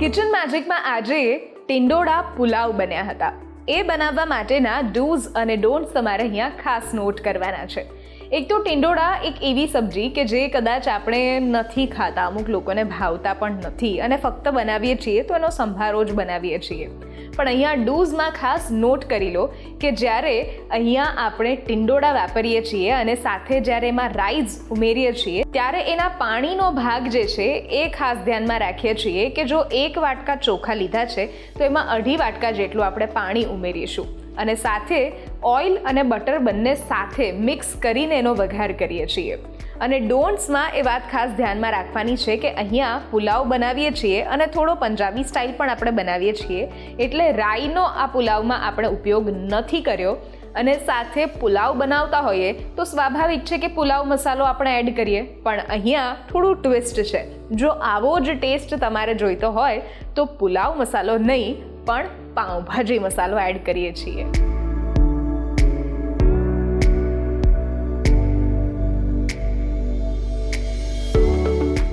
Kitchen મેજિકમાં આજે ટિંડોળા પુલાવ બન્યા હતા. એ બનાવવા માટેના ડૂઝ અને ડોન્ટ્સ તમારે અહીંયા ખાસ નોટ કરવાના છે. એક તો ટિંડોળા એક એવી સબ્જી કે જે કદાચ આપણે નથી ખાતા, અમુક લોકોને ભાવતા પણ નથી અને ફક્ત બનાવીએ છીએ તો એનો સંભારો જ બનાવીએ છીએ. પણ અહીંયા ડૂઝમાં ખાસ નોટ કરી લો કે જ્યારે અહીંયા આપણે ટિંડોળા વાપરીએ છીએ અને સાથે જ્યારે એમાં રાઈસ ઉમેરીએ છીએ, ત્યારે એના પાણીનો ભાગ જે છે એ ખાસ ધ્યાનમાં રાખીએ છીએ કે જો એક વાટકા ચોખા લીધા છે, તો એમાં અઢી વાટકા જેટલું આપણે પાણી ઉમેરીશું. અને સાથે ઓઇલ અને બટર બંને સાથે મિક્સ કરીને એનો વઘાર કરીએ છીએ. અને ડોન્ટ્સમાં એ વાત ખાસ ધ્યાનમાં રાખવાની છે કે અહીંયા પુલાવ બનાવીએ છીએ અને થોડો પંજાબી સ્ટાઇલ પણ આપણે બનાવીએ છીએ. એટલે રાઈનો આ પુલાવમાં આપણે ઉપયોગ નથી કર્યો. અને સાથે પુલાવ બનાવતા હોઈએ તો સ્વાભાવિક છે કે પુલાવ મસાલો આપણે એડ કરીએ. પણ અહીંયા થોડું ટ્વિસ્ટ છે. જો આવો જ ટેસ્ટ તમારે જોઈતો હોય તો પુલાવ મસાલો નહીં, પણ પાઉંભાજી મસાલો એડ કરીએ છીએ.